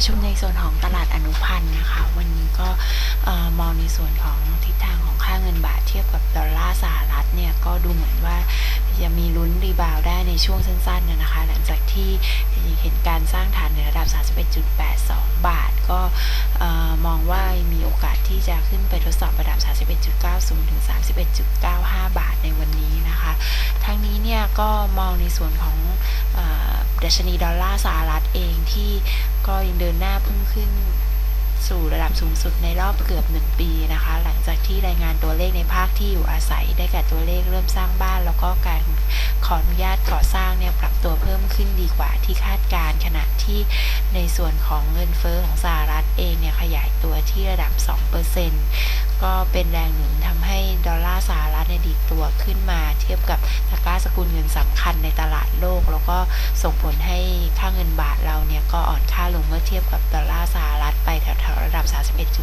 ประชุมในส่วนของตลาดอนุพันธ์นะคะ วันนี้ก็มองในส่วนของทิศทางของค่าเงินบาทเทียบกับดอลลาร์สหรัฐเนี่ยก็ดูเหมือนว่าจะมีลุ้นรีบาวได้ในช่วงสั้นๆนะนะคะ หลังจากที่เห็นการสร้างฐานในระดับ 31.82 บาท ก็มองว่ามีโอกาสที่จะขึ้นไปทดสอบระดับ 31.90 ถึง 31.95 บาทในวันนี้นะคะ ทั้งนี้เนี่ยก็มองในส่วนของอ ดัชนีดอลลาร์สหรัฐเองที่ก็ยังเดินหน้าพุ่งขึ้นสู่ระดับสูงสุดในรอบเกือบ 1 ปีนะคะ หลังจากที่รายงานตัวเลขในภาคที่อยู่อาศัย ได้แก่ตัวเลขเริ่มสร้างบ้าน แล้วก็การขออนุญาตก่อสร้างเนี่ยปรับตัวเพิ่มขึ้นดีกว่าที่คาดการณ์ขณะที่ในส่วนของเงินเฟอ้อของสหรัฐเองเนี่ยขยายตัวที่ระดับ 2%ก็เป็นแรงหนุน ให้ดอลลาร์สหรัฐเนี่ยดีตัวขึ้นมาเทียบกับตะกร้าสกุลเงินสำคัญในตลาดโลก แล้วก็ส่งผลให้ค่าเงินบาทเราเนี่ยก็อ่อนค่าลงเมื่อเทียบกับดอลลาร์สหรัฐไปแถวๆระดับ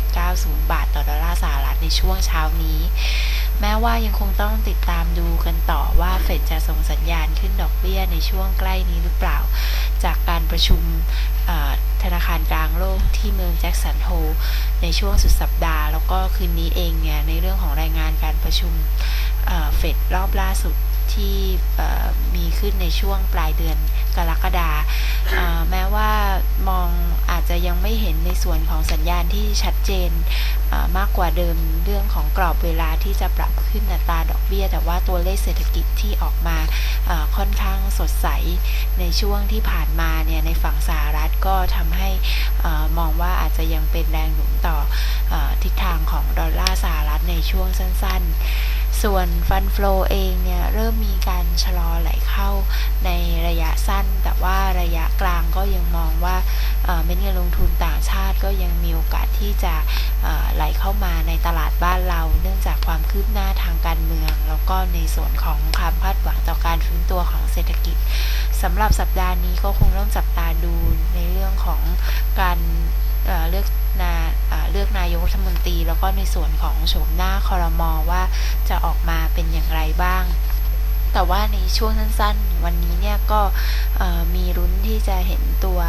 31.90 บาทต่อดอลลาร์สหรัฐในช่วงเช้านี้ แม้ว่ายังคงต้องติดตามดูกันต่อว่าเฟดจะส่งสัญญาณขึ้นดอกเบี้ยในช่วงใกล้นี้หรือเปล่า จากการประชุมอ ธนาคารกลางโลกที่เมืองแจ็กสันโฮในช่วงสุดสัปดาห์ แล้วก็คืนนี้เองเนี่ย ในเรื่องของรายงานการประชุมเฟดรอบล่าสุดที่มีขึ้นในช่วงปลายเดือนกรกฎาแม้ว่า จะยังไม่เห็นในส่วนของสัญญาณที่ชัดเจนมากกว่าเดิมเรื่องของกรอบเวลาที่จะปรับขึ้นอัตราดอกเบี้ย แต่ว่าตัวเลขเศรษฐกิจที่ออกมาค่อนข้างสดใสในช่วงที่ผ่านมาเนี่ยในฝั่งสหรัฐก็ทำให้มองว่าอาจจะยังเป็นแรงหนุนต่อเออทิศทางของดอลลาร์สหรัฐในช่วงสั้นๆ ส่วนฟันฟลอเองเนี่ยเริ่มมีการชะลอไหลเข้าในระยะสั้น แต่ว่าระยะกลางก็ยังมองว่า เม็ดเงินลงทุนต่างชาติก็ยังมีโอกาสที่จะไหลเข้ามาในตลาดบ้านเรา เนื่องจากความคืบหน้าทางการเมือง แล้วก็ในส่วนของความคาดหวังต่อการฟื้นตัวของเศรษฐกิจสำหรับสัปดาห์นี้ก็คงต้องจับตาดูในเรื่องของการเลือกนาเลือกนายกรัฐมนตรี แล้วก็ในส่วนของโฉมหน้าคอรมอว่าจะออกมาเป็นอย่างไรบ้าง แต่ว่าในช่วงสั้นๆ วันนี้เนี่ยก็มีรุ้นที่จะเห็นตัว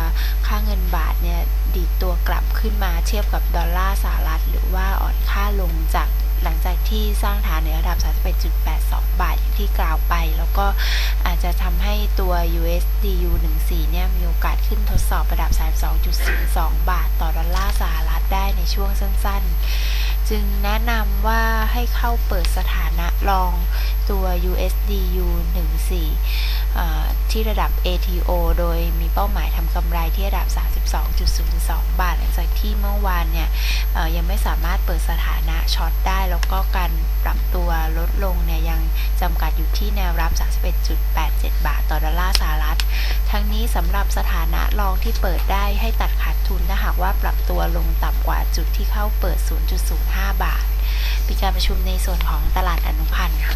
ค่าเงินบาทเนี่ยดีดตัวกลับขึ้นมาเทียบกับดอลลาร์สหรัฐ หรือว่าอ่อนค่าลงจากหลังจากที่สร้างฐานในระดับ 31.82 บาทอย่างที่กล่าวไป แล้วก็อาจจะทำให้ตัว USDU 14เนี่ยมีโอกาสขึ้นทดสอบระดับ 32.02 บาท ต่อดอลลาร์สหรัฐได้ในช่วงสั้นๆ จึงแนะนำว่าให้เข้าเปิดสถานะลองตัว USDU 14เอ่ที่ระดับ ATO โดยมีเป้าหมายทำกำไรที่ระดับ 32.02 บาท หลังจากที่เมื่อวานเนี่ยยังไม่สามารถเปิดสถานะช็อตได้ แล้วก็การปรับตัวลดลงเนี่ยยังจำกัดอยู่ที่แนวรับ 31.87 บาท ต่อดอลลาร์สหรัฐ สำหรับสถานะรองที่เปิดได้ให้ตัดขาดทุนถ้าหากว่าปรับตัวลงต่ำกว่าจุดที่เข้าเปิด 0.05 บาทปีการประชุมในส่วนของตลาดอนุพันธ์ค่ะ